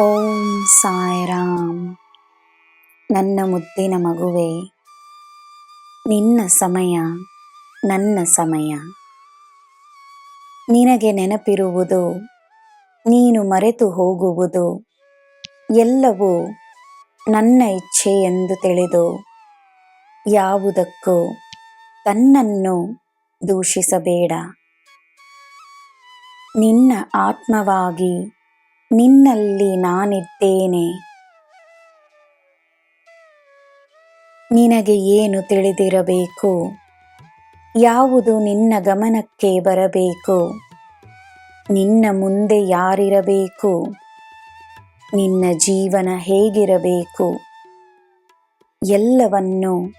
ಓಂ ಸಾಯಿರಾಮ್. ನನ್ನ ಮುದ್ದಿನ ಮಗುವೆ, ನಿನ್ನ ಸಮಯ, ನನ್ನ ಸಮಯ. ನಿನಗೆ ನೆನಪಿರುವುದು, ನೀನು ಮರೆತು ಹೋಗುವುದು, ಎಲ್ಲವೂ ನನ್ನ ಇಚ್ಛೆ ಎಂದು ತಿಳಿದು, ಯಾವುದಕ್ಕೂ ತನ್ನನ್ನು ದೂಷಿಸಬೇಡ. ನಿನ್ನ ಆತ್ಮವಾಗಿ ನಿನ್ನಲ್ಲಿ ನಾನಿದ್ದೇನೆ. ನಿನಗೆ ಏನು ತಿಳಿದಿರಬೇಕು? ಯಾವುದು ನಿನ್ನ ಗಮನಕ್ಕೆ ಬರಬೇಕು? ನಿನ್ನ ಮುಂದೆ ಯಾರಿರಬೇಕು? ನಿನ್ನ ಜೀವನ ಹೇಗಿರಬೇಕು? ಎಲ್ಲವನ್ನು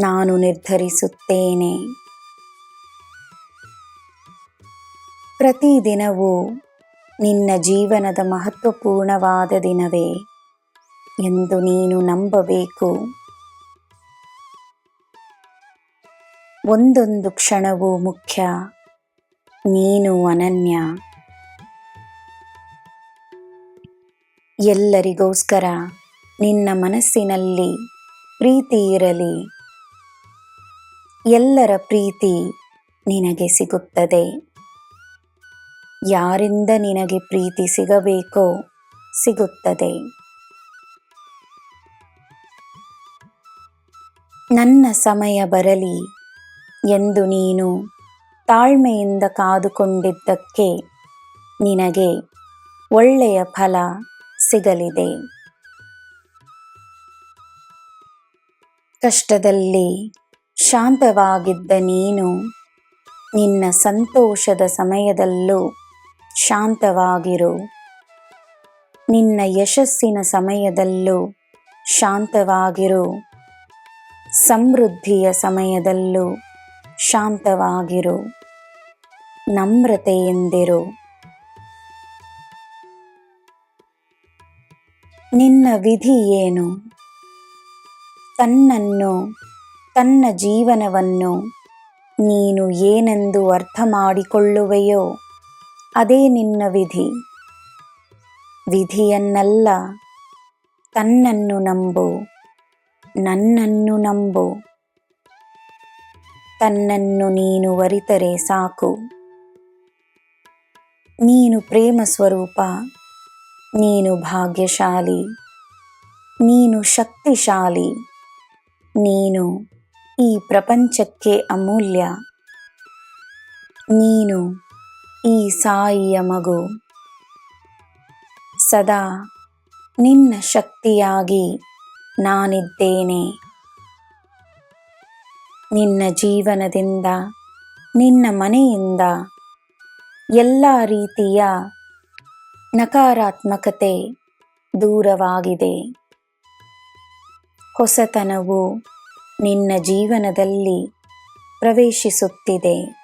ನಾನು ನಿರ್ಧರಿಸುತ್ತೇನೆ. ಪ್ರತಿದಿನವೂ ನಿನ್ನ ಜೀವನದ ಮಹತ್ವಪೂರ್ಣವಾದ ದಿನವೇ ಎಂದು ನೀನು ನಂಬಬೇಕು. ಒಂದೊಂದು ಕ್ಷಣವೂ ಮುಖ್ಯ, ನೀನು ಅನನ್ಯ. ಎಲ್ಲರಿಗೋಸ್ಕರ ನಿನ್ನ ಮನಸ್ಸಿನಲ್ಲಿ ಪ್ರೀತಿ ಇರಲಿ. ಎಲ್ಲರ ಪ್ರೀತಿ ನಿನಗೆ ಸಿಗುತ್ತದೆ. ಯಾರಿಂದ ನಿನಗೆ ಪ್ರೀತಿ ಸಿಗಬೇಕೋ ಸಿಗುತ್ತದೆ. ನನ್ನ ಸಮಯ ಬರಲಿ ಎಂದು ನೀನು ತಾಳ್ಮೆಯಿಂದ ಕಾದುಕೊಂಡಿದ್ದಕ್ಕೆ ನಿನಗೆ ಒಳ್ಳೆಯ ಫಲ ಸಿಗಲಿದೆ. ಕಷ್ಟದಲ್ಲಿ ಶಾಂತವಾಗಿದ್ದ ನೀನು ನಿನ್ನ ಸಂತೋಷದ ಸಮಯದಲ್ಲೂ ಶಾಂತವಾಗಿರು. ನಿನ್ನ ಯಶಸ್ಸಿನ ಸಮಯದಲ್ಲೂ ಶಾಂತವಾಗಿರು. ಸಮೃದ್ಧಿಯ ಸಮಯದಲ್ಲೂ ಶಾಂತವಾಗಿರು. ನಮ್ರತೆಯಿಂದಿರು ನಿನ್ನ ವಿಧಿ ಏನು? ತನ್ನನ್ನು, ತನ್ನ ಜೀವನವನ್ನು ನೀನು ಏನೆಂದು ಅರ್ಥ ಮಾಡಿಕೊಳ್ಳುವೆಯೋ ಅದೇ ನಿನ್ನ ವಿಧಿ. ವಿಧಿಯನ್ನಲ್ಲ, ತನ್ನನ್ನು ನಂಬು, ನನ್ನನ್ನು ನಂಬು. ತನ್ನನ್ನು ನೀನು ವರಿತರೆ ಸಾಕು. ನೀನು ಪ್ರೇಮ ಸ್ವರೂಪ, ನೀನು ಭಾಗ್ಯಶಾಲಿ, ನೀನು ಶಕ್ತಿಶಾಲಿ, ನೀನು ಈ ಪ್ರಪಂಚಕ್ಕೆ ಅಮೂಲ್ಯ. ನೀನು ಈ ಸಾಯಿಯ ಮಗು. ಸದಾ ನಿನ್ನ ಶಕ್ತಿಯಾಗಿ ನಾನಿದ್ದೇನೆ. ನಿನ್ನ ಜೀವನದಿಂದ, ನಿನ್ನ ಮನೆಯಿಂದ ಎಲ್ಲ ರೀತಿಯ ನಕಾರಾತ್ಮಕತೆ ದೂರವಾಗಿದೆ. ಹೊಸತನವು ನಿನ್ನ ಜೀವನದಲ್ಲಿ ಪ್ರವೇಶಿಸುತ್ತಿದೆ.